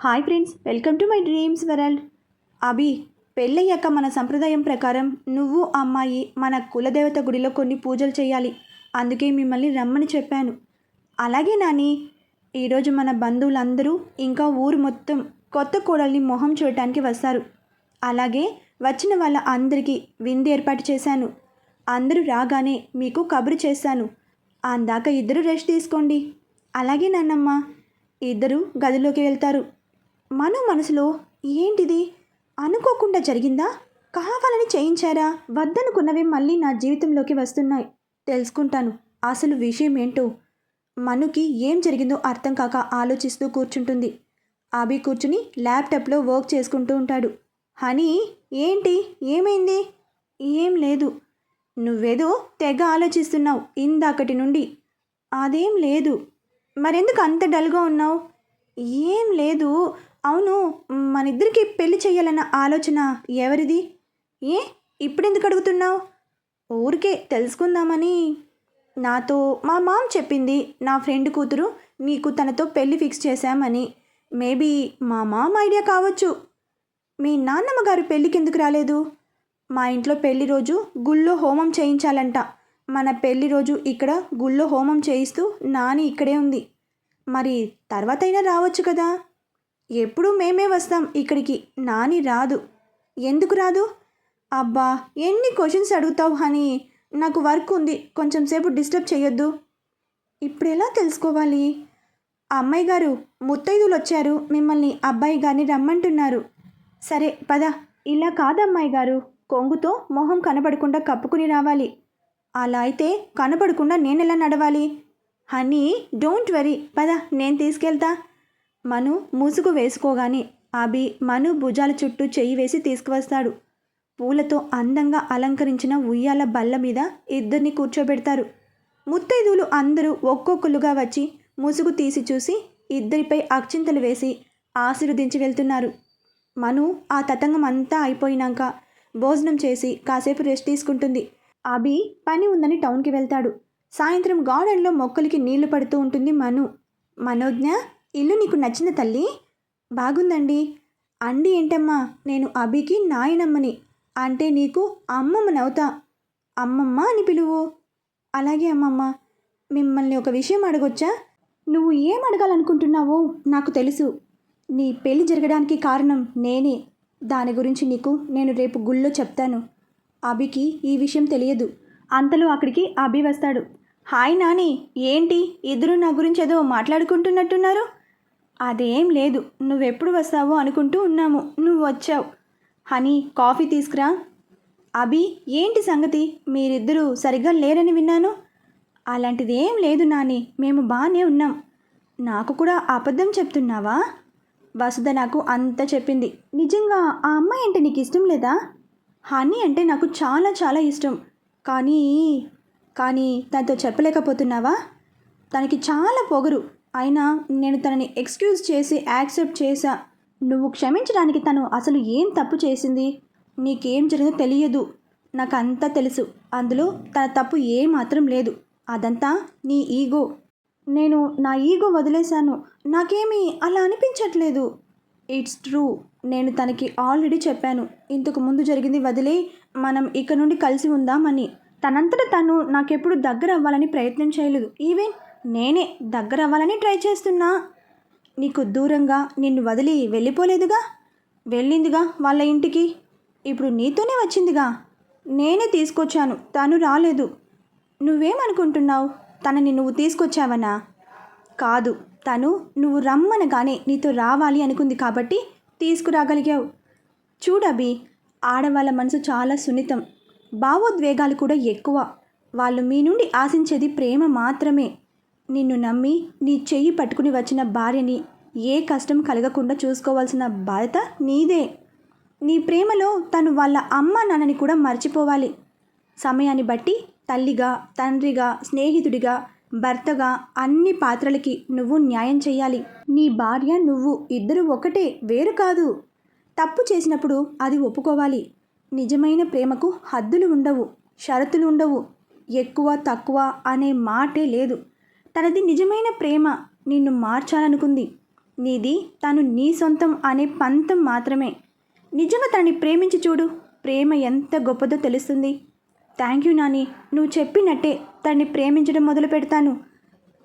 Hi friends welcome to my dreams world. Abhi పెళ్ళయ్యాక మన సంప్రదాయం ప్రకారం నువ్వు అమ్మాయి మన కులదేవత గుడిలో కొన్ని పూజలు చేయాలి. అందుకే మిమ్మల్ని రమ్మని చెప్పాను. అలాగే నాని ఈరోజు మన బంధువులందరూ ఇంకా ఊరు మొత్తం కొత్త కోడల్ని మొహం చూడటానికి వస్తారు. అలాగే వచ్చిన వాళ్ళ అందరికీ విందు ఏర్పాటు చేశాను. అందరూ రాగానే మీకు కబురు చేశాను. అందాక ఇద్దరు రెస్ట్ తీసుకోండి. అలాగే నాన్నమ్మ ఇద్దరు గదిలోకి వెళ్తారు. మను మనసులో ఏంటిది? అనుకోకుండా జరిగిందా? కావాలని చేయించారా? వద్దనుకున్నవి మళ్ళీ నా జీవితంలోకి వస్తున్నాయి. తెలుసుకుంటాను. అసలు విషయం ఏంటో? మనుకి ఏం జరిగిందో అర్థం కాక ఆలోచిస్తూ కూర్చుంటుంది. అభి కూర్చుని ల్యాప్టాప్లో వర్క్ చేసుకుంటూ ఉంటాడు. హనీ ఏంటి? ఏమైంది? ఏం లేదు. నువ్వేదో తెగ ఆలోచిస్తున్నావు ఇందాకటి నుండి. అదేం లేదు. మరెందుకు అంత డల్గా ఉన్నావు? ఏం లేదు. అవును మన ఇద్దరికి పెళ్ళి చేయాలన్న ఆలోచన ఎవరిది? ఏ? ఇప్పుడెందుకు అడుగుతున్నావు? ఊరికే తెలుసుకుందామని. నాతో మా మామ్ చెప్పింది నా ఫ్రెండ్ కూతురు నీకు తనతో పెళ్ళి ఫిక్స్ చేశామని. మేబీ మా మామ్ ఐడియా కావచ్చు. మీ నాన్నమ్మ గారు పెళ్ళికి ఎందుకు రాలేదు? మా ఇంట్లో పెళ్ళి రోజు గుళ్ళో హోమం చేయించాలంట. మన పెళ్ళి రోజు ఇక్కడ గుళ్ళో హోమం చేయిస్తూ నాని ఇక్కడే ఉంది. మరి తర్వాత అయినా రావచ్చు కదా? ఎప్పుడూ మేమే వస్తాం. ఇక్కడికి నాని రాదు. ఎందుకు రాదు? అబ్బా ఎన్ని క్వశ్చన్స్ అడుగుతావు అని నాకు వర్క్ ఉంది. కొంచెం సేపు డిస్టర్బ్ చేయొద్దు. ఇప్పుడు ఎలా తెలుసుకోవాలి? అమ్మాయి గారు ముత్తైదులు వచ్చారు. మిమ్మల్ని అబ్బాయి గారిని రమ్మంటున్నారు. సరే పద. ఇలా కాదమ్మాయి గారు. కొంగుతో మొహం కనపడకుండా కప్పుకుని రావాలి. అలా అయితే కనపడకుండా నేనెలా నడవాలి? Honey don't worry. పద నేను తీసుకెళ్తా. మను ముసుగు వేసుకోగానే అభి మను భుజాల చుట్టూ చెయ్యి వేసి తీసుకువస్తాడు. పూలతో అందంగా అలంకరించిన ఉయ్యాల బల్ల మీద ఇద్దరిని కూర్చోబెడతారు. ముత్తైదువులు అందరూ ఒక్కొక్కలుగా వచ్చి ముసుగు తీసి చూసి ఇద్దరిపై అక్షింతలు వేసి ఆశీర్వదించి వెళ్తున్నారు. మను ఆ తతంగం అంతా అయిపోయినాక భోజనం చేసి కాసేపు రెస్ట్ తీసుకుంటుంది. అభి పని ఉందని టౌన్కి వెళ్తాడు. సాయంత్రం గార్డెన్లో మొక్కలకి నీళ్ళు పడుతూ ఉంటుంది మను. మనోజ్ఞ ఇల్లు నీకు నచ్చిన తల్లి? బాగుందండి. అండి ఏంటమ్మా? నేను అభికి నాయనమ్మని అంటే నీకు అమ్మమ్మనవుతా అమ్మమ్మ అని పిలువు. అలాగే అమ్మమ్మ మిమ్మల్ని ఒక విషయం అడగొచ్చా? నువ్వు ఏం అడగాలనుకుంటున్నావో నాకు తెలుసు. నీ పెళ్ళి జరగడానికి కారణం నేనే. దాని గురించి నీకు నేను రేపు గుళ్ళో చెప్తాను. అభికి ఈ విషయం తెలియదు. అంతలో అక్కడికి అభి వస్తాడు. హాయ్ నాని ఏంటి? ఇద్దరు నా గురించి ఏదో మాట్లాడుకుంటున్నట్టున్నారు? అదేం లేదు. నువ్వెప్పుడు వస్తావో అనుకుంటూ ఉన్నాము. నువ్వు వచ్చావు హనీ కాఫీ తీసుకురా. అభి ఏంటి సంగతి? మీరిద్దరూ సరిగ్గా లేరని విన్నాను. అలాంటిది ఏం లేదు నాని. మేము బాగానే ఉన్నాం. నాకు కూడా అబద్ధం చెప్తున్నావా? వసుధ నాకు అంత చెప్పింది. నిజంగా ఆ అమ్మాయి అంటే నీకు ఇష్టం లేదా? హనీ అంటే నాకు చాలా చాలా ఇష్టం. కానీ కానీ తనతో చెప్పలేకపోతున్నావా? తనకి చాలా పొగరు. అయినా నేను తనని ఎక్స్క్యూజ్ చేసి యాక్సెప్ట్ చేశా. నువ్వు క్షమించడానికి తను అసలు ఏం తప్పు చేసింది? నీకేం జరిగిందో తెలియదు. నాకు అంతా తెలుసు. అందులో తన తప్పు ఏమాత్రం లేదు. అదంతా నీ ఈగో. నేను నా ఈగో వదిలేశాను. నాకేమీ అలా అనిపించట్లేదు. It's true. నేను తనకి ఆల్రెడీ చెప్పాను. ఇంతకు ముందు జరిగింది వదిలే మనం ఇక నుండి కలిసి ఉందామని. తనంతట తను నాకెప్పుడు దగ్గర అవ్వాలని ప్రయత్నం చేయలేదు. ఈవెన్ నేనే దగ్గర అవ్వాలని ట్రై చేస్తున్నా. నీకు దూరంగా నిన్ను వదిలి వెళ్ళిపోలేదుగా? వెళ్ళిందిగా వాళ్ళ ఇంటికి? ఇప్పుడు నీతోనే వచ్చిందిగా? నేనే తీసుకొచ్చాను తను రాలేదు. నువ్వేమనుకుంటున్నావు? తనని నువ్వు తీసుకొచ్చావనా? కాదు తను నువ్వు రమ్మనగానే నీతో రావాలి అనుకుంది కాబట్టి తీసుకురాగలిగావు. చూడబి ఆడవాళ్ళ మనసు చాలా సున్నితం. భావోద్వేగాలు కూడా ఎక్కువ. వాళ్ళు మీ నుండి ఆశించేది ప్రేమ మాత్రమే. నిన్ను నమ్మి నీ చెయ్యి పట్టుకుని వచ్చిన భార్యని ఏ కష్టం కలగకుండా చూసుకోవాల్సిన బాధ్యత నీదే. నీ ప్రేమలో తను వాళ్ళ అమ్మ నాన్నని కూడా మర్చిపోవాలి. సమయాన్ని బట్టి తల్లిగా తండ్రిగా స్నేహితుడిగా భర్తగా అన్ని పాత్రలకి నువ్వు న్యాయం చేయాలి నీ భార్య నువ్వు ఇద్దరు ఒకటే వేరు కాదు. తప్పు చేసినప్పుడు అది ఒప్పుకోవాలి. నిజమైన ప్రేమకు హద్దులు ఉండవు షరతులు ఉండవు. ఎక్కువ తక్కువ అనే మాటే లేదు. తనది నిజమైన ప్రేమ నిన్ను మార్చాలనుకుంది. నీది తను నీ సొంతం అనే పంతం మాత్రమే. నిజంగా తనని ప్రేమించి చూడు. ప్రేమ ఎంత గొప్పదో తెలుస్తుంది. Thank you Nani. నువ్వు చెప్పినట్టే తనని ప్రేమించడం మొదలు పెడతాను.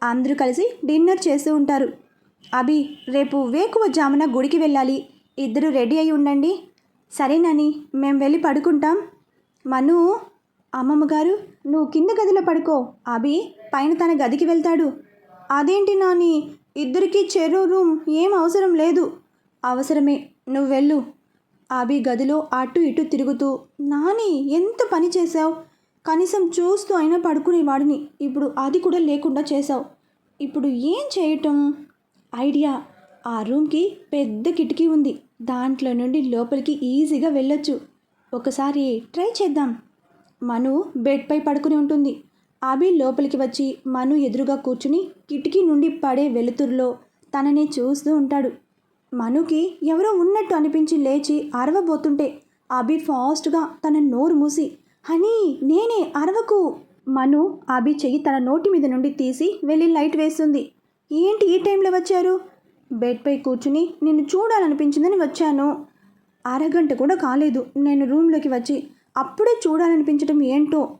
అందరూ కలిసి డిన్నర్ చేస్తూ ఉంటారు. అభి రేపు వేకువ జామున గుడికి వెళ్ళాలి. ఇద్దరు రెడీ అయి ఉండండి. సరే నాని మేము వెళ్ళి పడుకుంటాం. మను అమ్మమ్మ గారు నువ్వు కింద గదిలో పడుకో. అభి పైన తన గదికి వెళ్తాడు. అదేంటి నాని? ఇద్దరికీ చెరో రూమ్ ఏం అవసరం లేదు. అవసరమే. నువ్వు వెళ్ళు. అభి గదిలో అటు ఇటు తిరుగుతూ నాని ఎంత పని చేశావు? కనీసం చూస్తూ అయినా పడుకునేవాడిని. ఇప్పుడు అది కూడా లేకుండా చేశావు. ఇప్పుడు ఏం చేయటం? ఐడియా. ఆ రూమ్కి పెద్ద కిటికీ ఉంది. దాంట్లో నుండి లోపలికి ఈజీగా వెళ్ళొచ్చు. ఒకసారి ట్రై చేద్దాం. మను బెడ్పై పడుకుని ఉంటుంది. అభి లోపలికి వచ్చి మను ఎదురుగా కూర్చుని కిటికీ నుండి పడే వెలుతురులో తనని చూస్తూ ఉంటాడు. మనుకి ఎవరో ఉన్నట్టు అనిపించి లేచి అరవబోతుంటే అభి ఫాస్ట్గా తన నోరు మూసి హనీ నేనే అరవకు. మను అభి చెయ్యి తన నోటి మీద నుండి తీసి వెళ్ళి లైట్ వేస్తుంది. ఏంటి ఈ టైంలో వచ్చారు? బెడ్పై కూర్చుని నిన్ను చూడాలనిపించిందని వచ్చాను. అరగంట కూడా కాలేదు. నేను రూమ్లోకి వచ్చి అప్పుడే చూడాలనిపించడం ఏంటో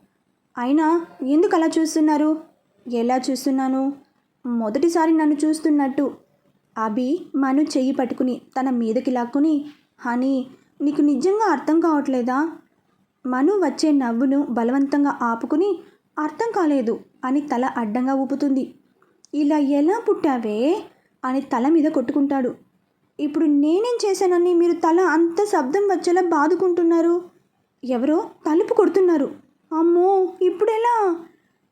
అయినా ఎందుకు అలా చూస్తున్నారు? ఎలా చూస్తున్నాను? మొదటిసారి నన్ను చూస్తున్నట్టు. అభి మను చెయ్యి పట్టుకుని తన మీదకి లాక్కుని హనీ నీకు నిజంగా అర్థం కావట్లేదా? మను వచ్చే నవ్వును బలవంతంగా ఆపుకుని అర్థం కాలేదు అని తల అడ్డంగా ఊపుతుంది. ఇలా ఎలా పుట్టావే? అని తల మీద కొట్టుకుంటాడు. ఇప్పుడు నేనేం చేశానని మీరు తల అంత శబ్దం వచ్చేలా బాదుకుంటున్నారు? ఎవరో తలుపు కొడుతున్నారు. అమ్మో ఇప్పుడెలా?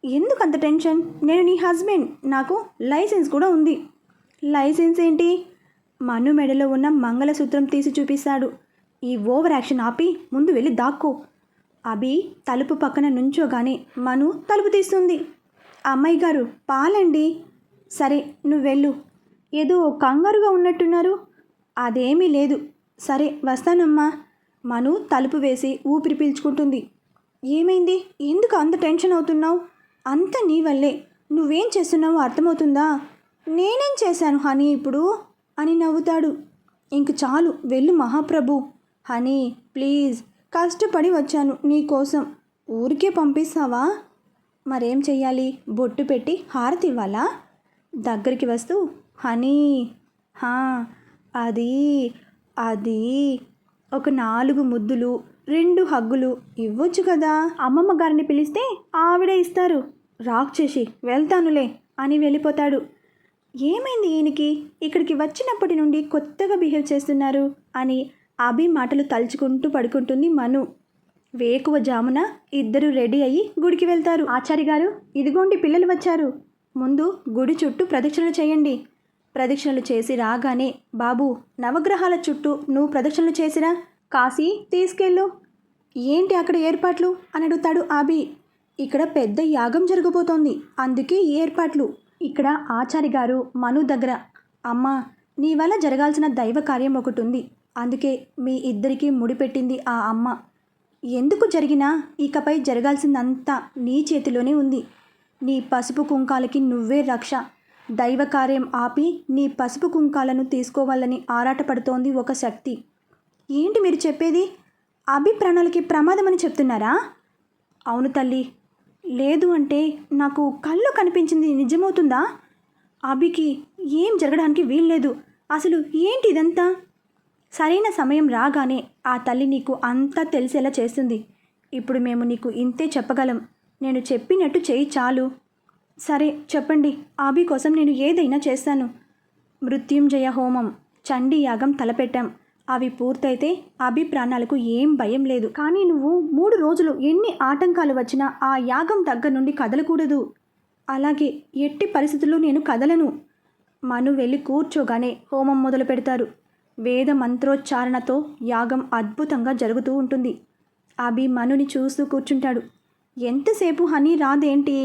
ఎందుకు అంత టెన్షన్? నేను నీ హస్బెండ్. నాకు లైసెన్స్ కూడా ఉంది. లైసెన్స్ ఏంటి? మను మెడలో ఉన్న మంగళసూత్రం తీసి చూపిస్తాడు. ఈ ఓవర్ యాక్షన్ ఆపి ముందు వెళ్ళి దాక్కో. అభి తలుపు పక్కన నుంచోగానే మను తలుపు తీస్తుంది. అమ్మాయి గారు పాలండి. సరే నువ్వు వెళ్ళు. ఏదో కంగారుగా ఉన్నట్టున్నారు. అదేమీ లేదు. సరే వస్తానమ్మా. మను తలుపు వేసి ఊపిరి పీల్చుకుంటుంది. ఏమైంది? ఎందుకు అంత టెన్షన్ అవుతున్నావు? అంత నీ వల్లే. నువ్వేం చేస్తున్నావో అర్థమవుతుందా? నేనేం చేశాను హనీ ఇప్పుడు? అని నవ్వుతాడు. ఇంక చాలు వెళ్ళు మహాప్రభు. హనీ ప్లీజ్ కష్టపడి వచ్చాను నీకోసం ఊరికే పంపిస్తావా? మరేం చెయ్యాలి? బొట్టు పెట్టి హారతి ఇవ్వాలా? దగ్గరికి వస్తూ హనీ హా అది అది. ఒక నాలుగు ముద్దులు రెండు హగ్గులు ఇవ్వొచ్చు కదా? అమ్మమ్మ గారిని పిలిస్తే ఆవిడే ఇస్తారు. రాక్ చేసి వెళ్తానులే అని వెళ్ళిపోతాడు. ఏమైంది ఈయనకి? ఇక్కడికి వచ్చినప్పటి నుండి కొత్తగా బిహేవ్ చేస్తున్నారు అని అభి మాటలు తలుచుకుంటూ పడుకుంటుంది మను. వేకువ జామున ఇద్దరు రెడీ అయ్యి గుడికి వెళ్తారు. ఆచారి గారు ఇదిగోండి పిల్లలు వచ్చారు. ముందు గుడి చుట్టూ ప్రదక్షిణలు చేయండి. ప్రదక్షిణలు చేసి రాగానే బాబు నవగ్రహాల చుట్టూ నువ్వు ప్రదక్షిణలు చేసిరా? కాశీ తీసుకెళ్ళు. ఏంటి అక్కడ ఏర్పాట్లు? అని అడుగుతాడు ఆబి. ఇక్కడ పెద్ద యాగం జరగబోతోంది. అందుకే ఈ ఏర్పాట్లు. ఇక్కడ ఆచారి గారు మను దగ్గర. అమ్మా నీ వల్ల జరగాల్సిన దైవ కార్యం ఒకటి ఉంది అందుకే మీ ఇద్దరికీ ముడిపెట్టింది ఆ అమ్మ. ఎందుకు జరిగినా ఇకపై జరగాల్సిందంతా నీ చేతిలోనే ఉంది. నీ పసుపు కుంకాలకి నువ్వే రక్ష. దైవ కార్యం ఆపి నీ పసుపు కుంకాలను తీసుకోవాలని ఆరాటపడుతోంది ఒక శక్తి. ఏంటి మీరు చెప్పేది? అభి ప్రాణాలకి ప్రమాదమని చెప్తున్నారా? అవును తల్లి. లేదు అంటే నాకు కళ్ళు కనిపించింది నిజమవుతుందా? అభికి ఏం జరగడానికి వీల్లేదు. అసలు ఏంటి ఇదంతా? సరైన సమయం రాగానే ఆ తల్లి నీకు అంతా తెలిసేలా చేస్తుంది. ఇప్పుడు మేము నీకు ఇంతే చెప్పగలం. నేను చెప్పినట్టు చేయి చాలు. సరే చెప్పండి. అభి కోసం నేను ఏదైనా చేస్తాను. మృత్యుంజయ హోమం చండీ యాగం తలపెట్టాం. అవి పూర్తయితే అభి ప్రాణాలకు ఏం భయం లేదు. కానీ నువ్వు మూడు రోజులు ఎన్ని ఆటంకాలు వచ్చినా ఆ యాగం దగ్గర నుండి కదలకూడదు. అలాగే ఎట్టి పరిస్థితుల్లో నేను కదలను. మను వెళ్ళి కూర్చోగానే హోమం మొదలు పెడతారు. వేద మంత్రోచ్చారణతో యాగం అద్భుతంగా జరుగుతూ ఉంటుంది. అభి మనుని చూస్తూ కూర్చుంటాడు. ఎంతసేపు హనీ రాదేంటి?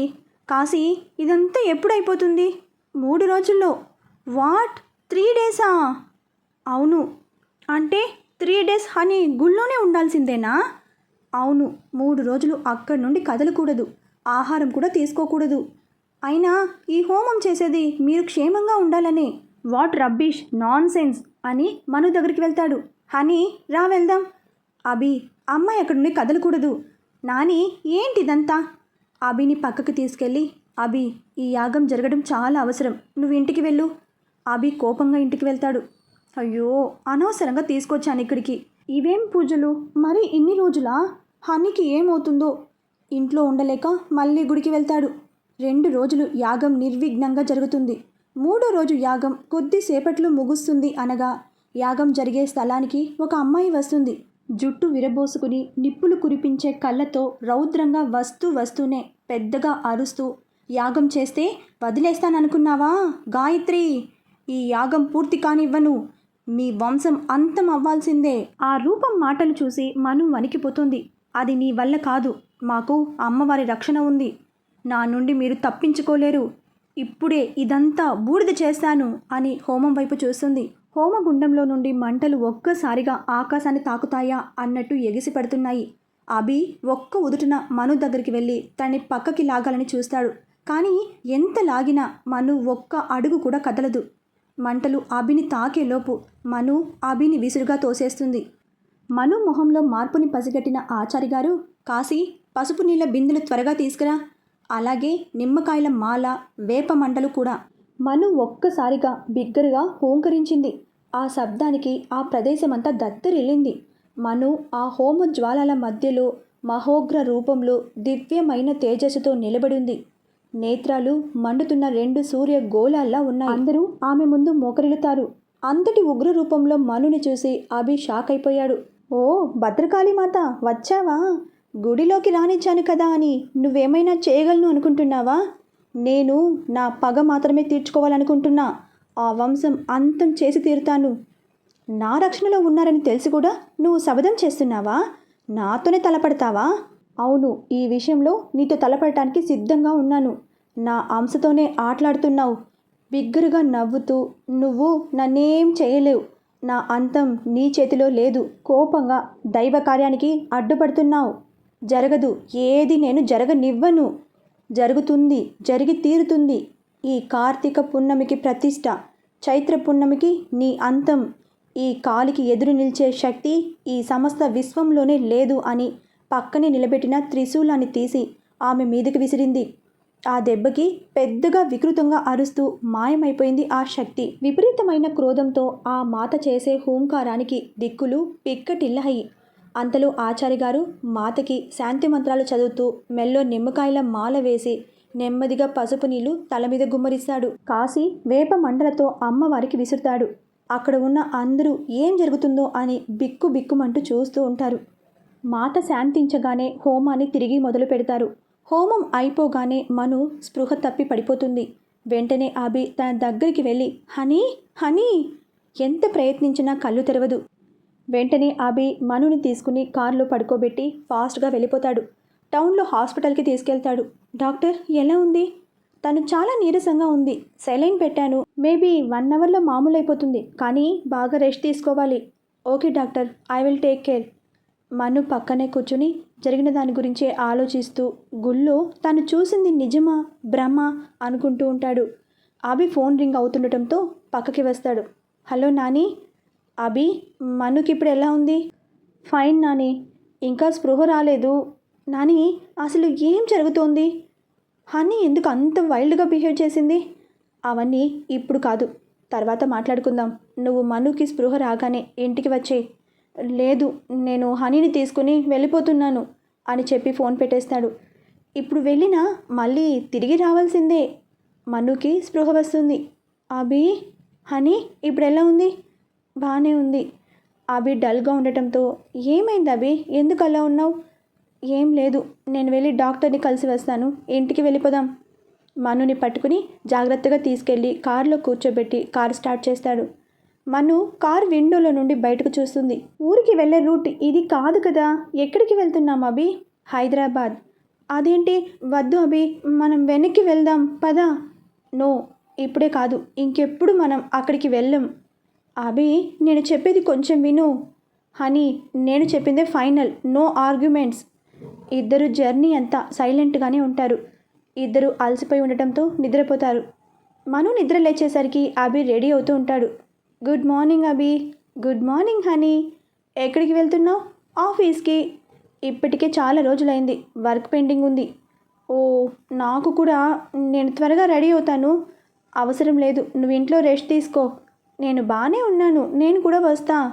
కాశీ ఇదంతా ఎప్పుడైపోతుంది? మూడు రోజుల్లో. వాట్? త్రీ డేసా? అవును అంటే త్రీ డేస్ హనీ గుళ్ళోనే ఉండాల్సిందేనా? అవును మూడు రోజులు అక్కడి నుండి కదలకూడదు. ఆహారం కూడా తీసుకోకూడదు. అయినా ఈ హోమం చేసేది మీరు క్షేమంగా ఉండాలనే. వాట్ రబ్బిష్ నాన్ సెన్స్ అని మను దగ్గరికి వెళ్తాడు. హనీ రా వెళ్దాం. అభి అమ్మాయి అక్కడి నుండి కదలకూడదు. నాని ఏంటిదంతా? అభిని పక్కకు తీసుకెళ్ళి అభి ఈ యాగం జరగడం చాలా అవసరం. నువ్వు ఇంటికి వెళ్ళు. అభి కోపంగా ఇంటికి వెళ్తాడు. అయ్యో అనవసరంగా తీసుకొచ్చాను ఇక్కడికి. ఇవేం పూజలు? మరి ఇన్ని రోజులా? హనీకి ఏమవుతుందో? ఇంట్లో ఉండలేక మళ్ళీ గుడికి వెళ్తాడు. రెండు రోజులు యాగం నిర్విఘ్నంగా జరుగుతుంది. మూడో రోజు యాగం కొద్దిసేపట్లో ముగుస్తుంది అనగా యాగం జరిగే స్థలానికి ఒక అమ్మాయి వస్తుంది. జుట్టు విరబోసుకుని నిప్పులు కురిపించే కళ్ళతో రౌద్రంగా వస్తూ వస్తూనే పెద్దగా అరుస్తూ యాగం చేస్తే వదిలేస్తాననుకున్నావా? గాయత్రి ఈ యాగం పూర్తి కానివ్వను. మీ వంశం అంతం అవ్వాల్సిందే. ఆ రూపం మాటలు చూసి మను వణికిపోతుంది. అది నీ వల్ల కాదు. మాకు అమ్మవారి రక్షణ ఉంది. నా నుండి మీరు తప్పించుకోలేరు. ఇప్పుడే ఇదంతా బూడిద చేస్తాను అని హోమం వైపు చూస్తుంది. హోమగుండంలో నుండి మంటలు ఒక్కసారిగా ఆకాశాన్ని తాకుతాయా అన్నట్టు ఎగిసి పడుతున్నాయి. అభి ఒక్క ఉదుటిన మను దగ్గరికి వెళ్ళి తన్ని పక్కకి లాగాలని చూస్తాడు. కానీ ఎంత లాగినా మను ఒక్క అడుగు కూడా కదలదు. మంటలు అభిని తాకేలోపు మను అభిని విసురుగా తోసేస్తుంది. మను మొహంలో మార్పుని పసిగట్టిన ఆచారి గారు కాశీ పసుపు నీళ్ళ బిందెలు త్వరగా తీసుకురా. అలాగే నిమ్మకాయల మాల వేప మంటలు కూడా. మను ఒక్కసారిగా బిగ్గరగా హోంకరించింది. ఆ శబ్దానికి ఆ ప్రదేశమంతా దత్తరిల్లింది. మను ఆ హోమ జ్వాలల మధ్యలో మహోగ్ర రూపంలో దివ్యమైన తేజస్సుతో నిలబడింది నేత్రాలు మండుతున్న రెండు సూర్య గోళాల్లా ఉన్నాయి. అందరూ ఆమె ముందు మోకరిల్లుతారు. అంతటి ఉగ్ర రూపంలో మనుని చూసి అభి షాక్ అయిపోయాడు ఓ భద్రకాళి మాత వచ్చావా? గుడిలోకి రానిచ్చాను కదా అని నువ్వేమైనా చేయగలను అనుకుంటున్నావా? నేను నా పగ మాత్రమే తీర్చుకోవాలనుకుంటున్నా. ఆ వంశం అంతం చేసి తీరుతాను. నా రక్షణలో ఉన్నారని తెలిసి కూడా నువ్వు శబదం చేస్తున్నావా? నాతోనే తలపడతావా? అవును ఈ విషయంలో నీతో తలపడటానికి సిద్ధంగా ఉన్నాను. నా అంశతోనే ఆటలాడుతున్నావు. బిగ్గరగా నవ్వుతూ నువ్వు నన్నేం చేయలేవు. నా అంతం నీ చేతిలో లేదు. కోపంగా దైవ కార్యానికి అడ్డుపడుతున్నావు. జరగదు. ఏది నేను జరగనివ్వను. జరుగుతుంది జరిగి తీరుతుంది. ఈ కార్తీక పున్నమికి ప్రతిష్ట. చైత్ర పున్నమికి నీ అంతం. ఈ కాలికి ఎదురు నిలిచే శక్తి ఈ సమస్త విశ్వంలోనే లేదు అని పక్కనే నిలబెట్టిన త్రిశూలాన్ని తీసి ఆమె మీదకి విసిరింది. ఆ దెబ్బకి పెద్దగా వికృతంగా అరుస్తూ మాయమైపోయింది ఆ శక్తి. విపరీతమైన క్రోధంతో ఆ మాత చేసే హూంకారానికి దిక్కులు పిక్కటిల్లహయి. అంతలో ఆచారి గారు మాతకి శాంతి మంత్రాలు చదువుతూ మెల్లో నిమ్మకాయల మాల వేసి నెమ్మదిగా పసుపు నీళ్ళు తల మీద గుమ్మరిస్తాడు. కాసి వేప మండలతో అమ్మవారికి విసురుతాడు. అక్కడ ఉన్న అందరూ ఏం జరుగుతుందో అని బిక్కు బిక్కుమంటూ చూస్తూ ఉంటారు. మాత శాంతించగానే హోమాన్ని తిరిగి మొదలు పెడతారు. హోమం అయిపోగానే మను స్పృహ తప్పి పడిపోతుంది. వెంటనే అభి తన దగ్గరికి వెళ్ళి హనీ హనీ ఎంత ప్రయత్నించినా కళ్ళు తెరవదు. వెంటనే అభి మనుని తీసుకుని కారులో పడుకోబెట్టి ఫాస్ట్గా వెళ్ళిపోతాడు. టౌన్లో హాస్పిటల్కి తీసుకెళ్తాడు. డాక్టర్ ఎలా ఉంది? తను చాలా నీరసంగా ఉంది. సెలైన్ పెట్టాను. మేబీ వన్ అవర్లో మామూలు అయిపోతుంది కానీ బాగా రెస్ట్ తీసుకోవాలి. Okay doctor I will take care. Manu పక్కనే కూర్చుని జరిగిన దాని గురించే ఆలోచిస్తూ గుళ్ళో తను చూసింది నిజమా భ్రమ అనుకుంటూ ఉంటాడు. అభి ఫోన్ రింగ్ అవుతుండటంతో పక్కకి వస్తాడు. హలో నాని. అభి మనుకి ఇప్పుడు ఎలా ఉంది? ఫైన్ నాని. ఇంకా స్పృహ రాలేదు. నాని అసలు ఏం జరుగుతోంది? హనీ ఎందుకు అంత వైల్డ్గా బిహేవ్ చేసింది? అవన్నీ ఇప్పుడు కాదు. తర్వాత మాట్లాడుకుందాం. నువ్వు మనుకి స్పృహ రాగానే ఇంటికి వచ్చే లేదు నేను హనీని తీసుకుని వెళ్ళిపోతున్నాను అని చెప్పి ఫోన్ పెట్టేస్తాడు. ఇప్పుడు వెళ్ళినా మళ్ళీ తిరిగి రావాల్సిందే. మనుకి స్పృహ వస్తుంది. అభి హనీ ఇప్పుడు ఎలా ఉంది? బాగానే ఉంది. అభి డల్గా ఉండటంతో ఏమైంది అభి? ఎందుకు అలా ఉన్నావు? ఏం లేదు నేను వెళ్ళి డాక్టర్ని కలిసి వస్తాను. ఇంటికి వెళ్ళిపోదాం. మనుని పట్టుకుని జాగ్రత్తగా తీసుకెళ్ళి కారులో కూర్చోబెట్టి కారు స్టార్ట్ చేస్తాడు. మను కార్ విండోలో నుండి బయటకు చూస్తుంది. ఊరికి వెళ్ళే రూట్ ఇది కాదు కదా. ఎక్కడికి వెళ్తున్నాం అభి? హైదరాబాద్. అదేంటి? వద్దు అభి మనం వెనక్కి వెళ్దాం పదా. నో ఇప్పుడే కాదు. ఇంకెప్పుడు మనం అక్కడికి వెళ్ళం? అభి నేను చెప్పేది కొంచెం విను. హనీ నేను చెప్పిందే ఫైనల్. No arguments. ఇద్దరు జర్నీ అంతా సైలెంట్గానే ఉంటారు. ఇద్దరు అలసిపోయి ఉండటంతో నిద్రపోతారు. మను నిద్ర లేచేసరికి అభి రెడీ అవుతూ ఉంటాడు. Good morning Abhi good morning honey ఎక్కడికి వెళ్తున్నావు? ఆఫీస్కి ఇప్పటికే చాలా రోజులైంది. వర్క్ పెండింగ్ ఉంది. ఓ నాకు కూడా నేను త్వరగా రెడీ అవుతాను. అవసరం లేదు. నువ్వు ఇంట్లో రెస్ట్ తీసుకో. నేను బాగానే ఉన్నాను. నేను కూడా వస్తా.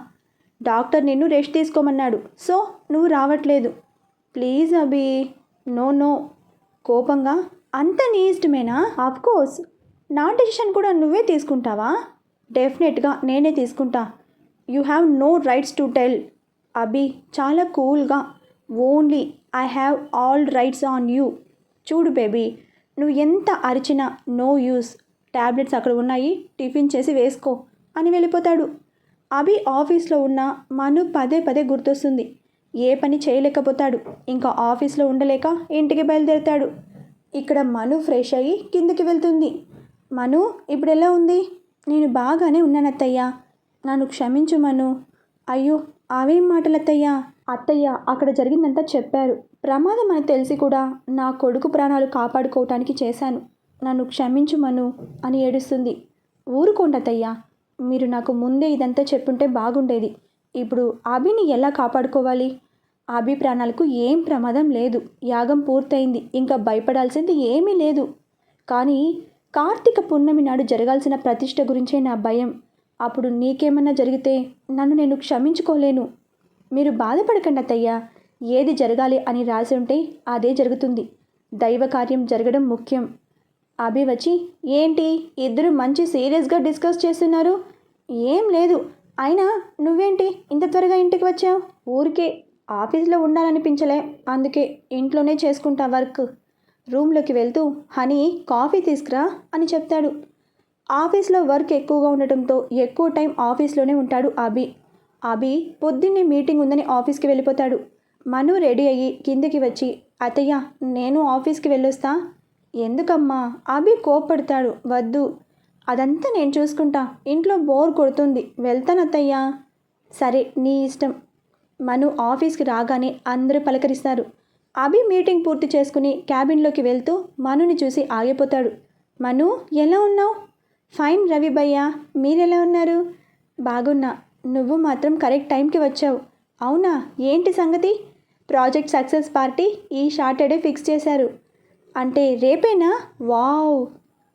డాక్టర్ నిన్ను రెస్ట్ తీసుకోమన్నాడు. సో నువ్వు రావట్లేదు. ప్లీజ్ అభి నో నో కోపంగా అంత నీ ఇష్టమేనా? కోర్స్ నా డెసిషన్ కూడా నువ్వే తీసుకుంటావా? డెఫినెట్గా నేనే తీసుకుంటా. You have no rights to tell Abhi. చాలా కూల్గా. Only I have all rights on you చూడు బేబీ నువ్వు ఎంత అరిచినా నో యూస్ ట్యాబ్లెట్స్ అక్కడ ఉన్నాయి టిఫిన్ చేసి వేసుకో అని వెళ్ళిపోతాడు. అభి ఆఫీస్లో ఉన్న మను పదే పదే గుర్తొస్తుంది. ఏ పని చేయలేకపోతాడు. ఇంకా ఆఫీస్లో ఉండలేక ఇంటికి బయలుదేరుతాడు. ఇక్కడ మను ఫ్రెష్ అయ్యి కిందికి వెళ్తుంది. మను ఇప్పుడు ఎలా ఉంది? నేను బాగానే ఉన్నాను నన్ను క్షమించుమను. అయ్యో అవేం మాటలు అత్తయ్య అక్కడ జరిగిందంతా చెప్పారు. ప్రమాదం అని తెలిసి కూడా నా కొడుకు ప్రాణాలు కాపాడుకోవటానికి చేశాను. నన్ను క్షమించుమను అని ఏడుస్తుంది. ఊరుకోండి మీరు నాకు ముందే ఇదంతా చెప్పుంటే బాగుండేది. ఇప్పుడు అభిని ఎలా కాపాడుకోవాలి? అభి ప్రాణాలకు ఏం ప్రమాదం లేదు. యాగం పూర్తయింది. ఇంకా భయపడాల్సింది ఏమీ లేదు. కానీ కార్తీక పున్నమి నాడు జరగాల్సిన ప్రతిష్ట గురించే నా భయం. అప్పుడు నీకేమన్నా జరిగితే నన్ను నేను క్షమించుకోలేను. మీరు బాధపడకండి అత్తయ్యా. ఏది జరగాలి అని రాసి ఉంటే అదే జరుగుతుంది. దైవ కార్యం జరగడం ముఖ్యం. అభి వచ్చి ఏంటి? ఇద్దరు మంచి సీరియస్గా డిస్కస్ చేస్తున్నారు? ఏం లేదు. అయినా నువ్వేంటి ఇంత త్వరగా ఇంటికి వచ్చావు? ఊరికే ఆఫీస్లో ఉండాలనిపించలే. అందుకే ఇంట్లోనే చేసుకుంటా వర్క్. రూమ్లోకి వెళ్తూ హనీ కాఫీ తీసుకురా అని చెప్తాడు. ఆఫీస్లో వర్క్ ఎక్కువగా ఉండటంతో ఎక్కువ టైం ఆఫీస్లోనే ఉంటాడు అభి. అభి పొద్దున్నే మీటింగ్ ఉందని ఆఫీస్కి వెళ్ళిపోతాడు. మను రెడీ అయ్యి కిందకి వచ్చి అతయ్య నేను ఆఫీస్కి వెళ్ళొస్తా. ఎందుకమ్మా? అభి కోప్పడతాడు. వద్దు. అదంతా నేను చూసుకుంటా. ఇంట్లో బోర్ కొడుతుంది. వెళ్తాను అత్తయ్యా. సరే నీ ఇష్టం. మను ఆఫీస్కి రాగానే అందరూ పలకరిస్తారు. అభి మీటింగ్ పూర్తి చేసుకుని క్యాబిన్లోకి వెళ్తూ మనుని చూసి ఆగిపోతాడు. మను ఎలా ఉన్నావు? ఫైన్ రవి భయ్య మీరెలా ఉన్నారు? బాగున్నా నువ్వు మాత్రం కరెక్ట్ టైంకి వచ్చావు. అవునా? ఏంటి సంగతి? ప్రాజెక్ట్ సక్సెస్ పార్టీ ఈ సాటర్డే ఫిక్స్ చేశారు. అంటే రేపేనా? వావ్!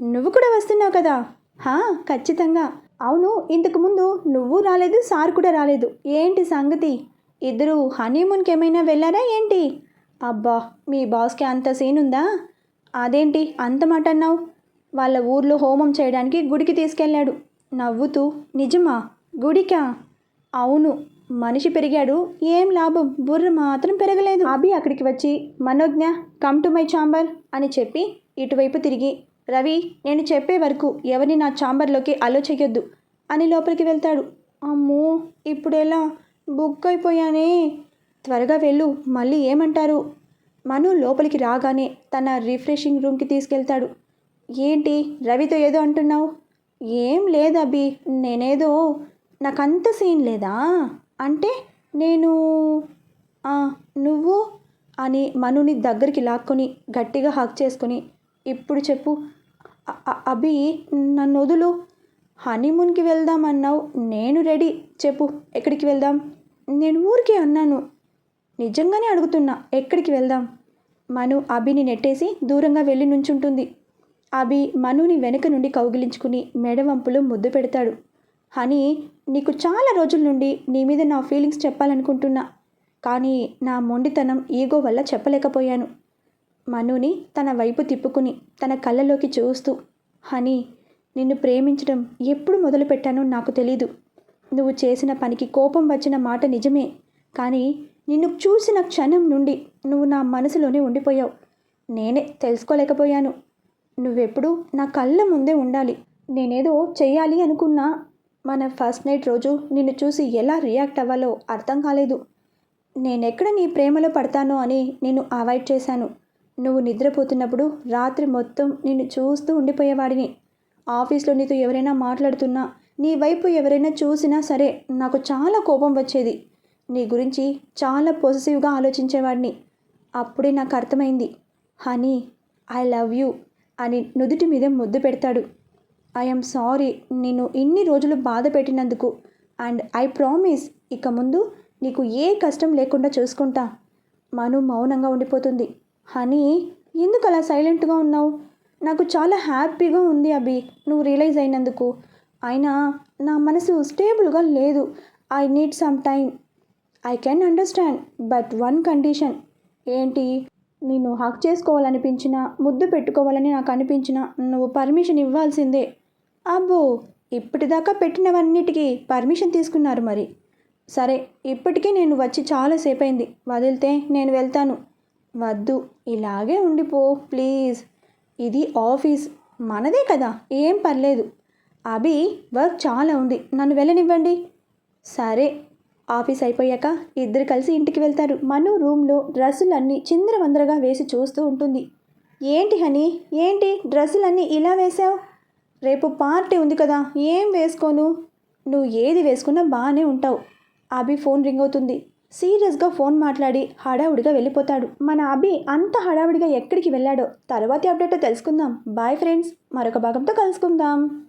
నువ్వు కూడా వస్తున్నావు కదా? హా ఖచ్చితంగా. అవును ఇంతకు ముందు నువ్వు రాలేదు సార్ కూడా రాలేదు. ఏంటి సంగతి? ఇద్దరు హనీమూన్కి ఏమైనా వెళ్ళారా ఏంటి? అబ్బా మీ బాస్కి అంత సీన్ ఉందా అదేంటి అంత మాట అన్నావు? వాళ్ళ ఊర్లో హోమం చేయడానికి గుడికి తీసుకెళ్ళాడు. నవ్వుతూ నిజమా? గుడికా? అవును మనిషి పెరిగాడు ఏం లాభం? బుర్ర మాత్రం పెరగలేదు. అభి అక్కడికి వచ్చి Manogna come to my chamber అని చెప్పి ఇటువైపు తిరిగి రవి నేను చెప్పే వరకు ఎవరిని నా ఛాంబర్లోకి అలో చెయ్యొద్దు అని లోపలికి వెళ్తాడు. అమ్మో ఇప్పుడెలా? బుక్ అయిపోయానే త్వరగా వెళ్ళు మళ్ళీ ఏమంటారు? మను లోపలికి రాగానే తన రిఫ్రెషింగ్ రూమ్కి తీసుకెళ్తాడు. ఏంటి రవితో ఏదో అంటున్నావు? ఏం లేదు అభి నేనేదో నాకంత సీన్ లేదా? అంటే నేను నువ్వు? అని మనుని దగ్గరికి లాక్కొని గట్టిగా హక్ చేసుకొని ఇప్పుడు చెప్పు అభి నన్ను వదులు. హనీమూన్కి వెళ్దాం అన్నావు నేను రెడీ చెప్పు ఎక్కడికి వెళ్దాం? నేను ఊరికే అన్నాను నిజంగానే అడుగుతున్నా ఎక్కడికి వెళ్దాం? మను అభిని నెట్టేసి దూరంగా వెళ్ళి నుంచుంటుంది. అభి మనుని వెనుక నుండి కౌగిలించుకుని మెడవంపులు ముద్దు పెడతాడు. హనీ నీకు చాలా రోజుల నుండి నీ మీద నా ఫీలింగ్స్ చెప్పాలనుకుంటున్నా కానీ నా మొండితనం ఈగో వల్ల చెప్పలేకపోయాను. మనుని తన వైపు తిప్పుకుని తన కళ్ళలోకి చూస్తూ హనీ నిన్ను ప్రేమించడం ఎప్పుడు మొదలుపెట్టానో నాకు తెలీదు. నువ్వు చేసిన పనికి కోపం వచ్చిన మాట నిజమే కానీ నిన్ను చూసిన క్షణం నుండి నువ్వు నా మనసులోనే ఉండిపోయావు. నేనే తెలుసుకోలేకపోయాను. నువ్వెప్పుడు నా కళ్ళ ముందే ఉండాలి. నేనేదో చెయ్యాలి అనుకున్నా మన ఫస్ట్ నైట్ రోజు నిన్ను చూసి ఎలా రియాక్ట్ అవ్వాలో అర్థం కాలేదు. నేనెక్కడ నీ ప్రేమలో పడతానో అని నేను అవాయిడ్ చేశాను. నువ్వు నిద్రపోతున్నప్పుడు రాత్రి మొత్తం నిన్ను చూస్తూ ఉండిపోయేవాడిని. ఆఫీస్లో నీతో ఎవరైనా మాట్లాడుతున్నా నీ వైపు ఎవరైనా చూసినా సరే నాకు చాలా కోపం వచ్చేది. నీ గురించి చాలా పొజిటివ్గా ఆలోచించేవాడిని. అప్పుడే నాకు అర్థమైంది. హనీ ఐ లవ్ యూ అని నుదుటి మీద ముద్దు పెడతాడు. ఐఎమ్ సారీ నిన్ను ఇన్ని రోజులు బాధ పెట్టినందుకు. అండ్ ఐ ప్రామిస్ ఇక ముందు నీకు ఏ కష్టం లేకుండా చూసుకుంటా. మను మౌనంగా ఉండిపోతుంది. హనీ ఎందుకు అలా సైలెంట్గా ఉన్నావు? నాకు చాలా హ్యాపీగా ఉంది అభి నువ్వు రియలైజ్ అయినందుకు. అయినా నా మనసు స్టేబుల్గా లేదు. I need some time I can understand but one condition ఏంటి? నేను హక్ చేసుకోవాలనిపించినా ముద్దు పెట్టుకోవాలని నాకు అనిపించినా నువ్వు పర్మిషన్ ఇవ్వాల్సిందే. అబ్బో ఇప్పటిదాకా పెట్టినవన్నిటికీ పర్మిషన్ తీసుకున్నారు మరి. సరే ఇప్పటికీ నేను వచ్చి చాలాసేపు అయింది వదిలితే నేను వెళ్తాను. వద్దు ఇలాగే ఉండిపో ప్లీజ్. ఇది ఆఫీస్. మనదే కదా ఏం పర్లేదు. అభి వర్క్ చాలా ఉంది. నన్ను వెళ్ళనివ్వండి. సరే. ఆఫీస్ అయిపోయాక ఇద్దరు కలిసి ఇంటికి వెళ్తారు. మను రూమ్లో డ్రెస్సులన్నీ చిందరవందరగా వేసి చూస్తూ ఉంటుంది. ఏంటి హనీ? ఏంటి? డ్రెస్సులన్నీ ఇలా వేసావు రేపు పార్టీ ఉంది కదా ఏం వేసుకోను? నువ్వు ఏది వేసుకున్నా బాగానే ఉంటావు. అభి ఫోన్ రింగ్ అవుతుంది. సీరియస్గా ఫోన్ మాట్లాడి హడావుడిగా వెళ్ళిపోతాడు. మన అభి అంత హడావుడిగా ఎక్కడికి వెళ్ళాడో తర్వాతి అప్డేట్ తెలుసుకుందాం. బాయ్ ఫ్రెండ్స్ మరొక భాగంతో కలుసుకుందాం.